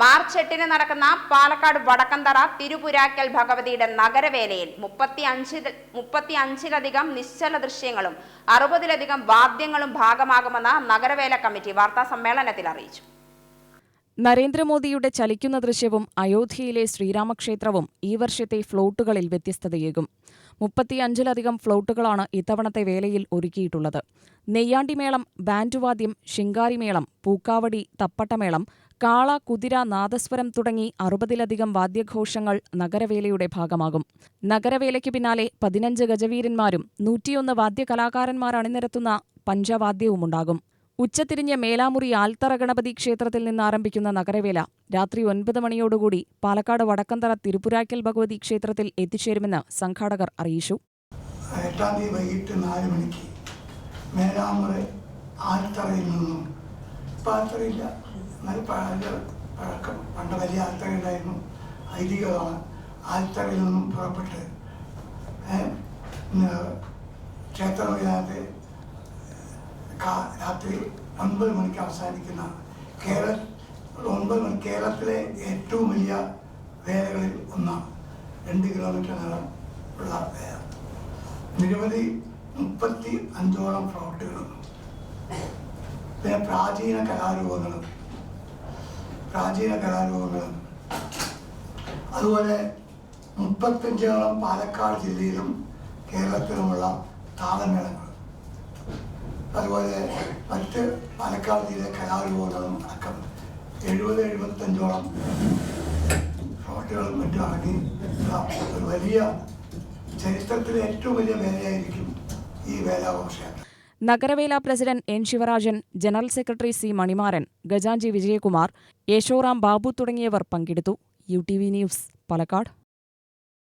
March എട്ടിന് നടക്കുന്ന പാലക്കാട് വടക്കന്തറ തിരുപുരാക്കൽ ഭഗവതിയുടെ നഗരവേലയിൽ മുപ്പത്തി അഞ്ച് മുപ്പത്തി അഞ്ചിലധികം നിശ്ചല ദൃശ്യങ്ങളും അറുപതിലധികം വാദ്യങ്ങളും ഭാഗമാകുമെന്ന് നഗരവേല കമ്മിറ്റി വാർത്താ സമ്മേളനത്തിൽ അറിയിച്ചു. നരേന്ദ്രമോദിയുടെ ചലിക്കുന്ന ദൃശ്യവും അയോധ്യയിലെ ശ്രീരാമക്ഷേത്രവും ഈ വർഷത്തെ ഫ്ലോട്ടുകളിൽ വ്യത്യസ്തതയേകും. മുപ്പത്തിയഞ്ചിലധികം ഫ്ലോട്ടുകളാണ് ഇത്തവണത്തെ വേലയിൽ ഒരുക്കിയിട്ടുള്ളത്. നെയ്യാണ്ടിമേളം ബാൻഡുവാദ്യം ശിങ്കാരിമേളം പൂക്കാവടി തപ്പട്ടമേളം കാള കുതിര നാദസ്വരം തുടങ്ങി അറുപതിലധികം വാദ്യഘോഷങ്ങൾ നഗരവേലയുടെ ഭാഗമാകും. നഗരവേലയ്ക്ക് പിന്നാലെ പതിനഞ്ച് ഗജവീരന്മാരും നൂറ്റിയൊന്ന് വാദ്യകലാകാരന്മാർ അണിനിരത്തുന്ന പഞ്ചവാദ്യവുമുണ്ടാകും. ഉച്ചതിരിഞ്ഞ മേലാമുറി ആൽത്തറ ഗണപതി ക്ഷേത്രത്തിൽ നിന്ന് ആരംഭിക്കുന്ന നഗരവേല രാത്രി ഒൻപത് മണിയോടുകൂടി പാലക്കാട് വടക്കന്തറ തിരുപ്പുരാക്കൽ ഭഗവതി ക്ഷേത്രത്തിൽ എത്തിച്ചേരുമെന്ന് സംഘാടകർ അറിയിച്ചു. എട്ടാം തീയതി വൈകിട്ട് നാല് മണിക്ക് മേലാമുറ ആൽത്തറയിൽ നിന്നും ആൽത്തറയില്ല എന്നാൽ പഴയ പഴക്കം പണ്ട് വലിയ ആൽത്തറ ഉണ്ടായിരുന്നു. ഐതിഹ്യമാണ്. ആൽത്തറയിൽ നിന്നും പുറപ്പെട്ട് ക്ഷേത്രമില്ലാതെ രാത്രി ഒൻപത് മണിക്ക് അവസാനിക്കുന്ന കേരള ഒൻപത് മണി കേരളത്തിലെ ഏറ്റവും വലിയ വേലകളിൽ ഒന്നാണ്. രണ്ട് കിലോമീറ്റർ നീളം ഉള്ള വേല. നിരവധി മുപ്പത്തി അഞ്ചോളം ഫ്ലോട്ടുകളും പിന്നെ പ്രാചീന കലാരൂപങ്ങളും പ്രാചീന കലാരൂപങ്ങളും. അതുപോലെ മുപ്പത്തഞ്ചോളം പാലക്കാട് ജില്ലയിലും കേരളത്തിലുമുള്ള താളമേളങ്ങൾ അതുപോലെ മറ്റ് പാലക്കാട് ജില്ലയിലെ കലാരൂപങ്ങളും അടക്കം എഴുപത് എഴുപത്തഞ്ചോളം ഫ്ലോട്ടുകളും മറ്റും അടങ്ങി ഒരു വലിയ ചരിത്രത്തിലെ ഏറ്റവും വലിയ വേലയായിരിക്കും ഈ വേലാഘോഷയാത്ര നഗരവേല president N Sivarajan general secretary C Manimaran ഗജാഞ്ചി Vijayakumar യേശോറാം Babu തുടങ്ങിയവർ പങ്കെടുത്തു. U T V news Palakkad.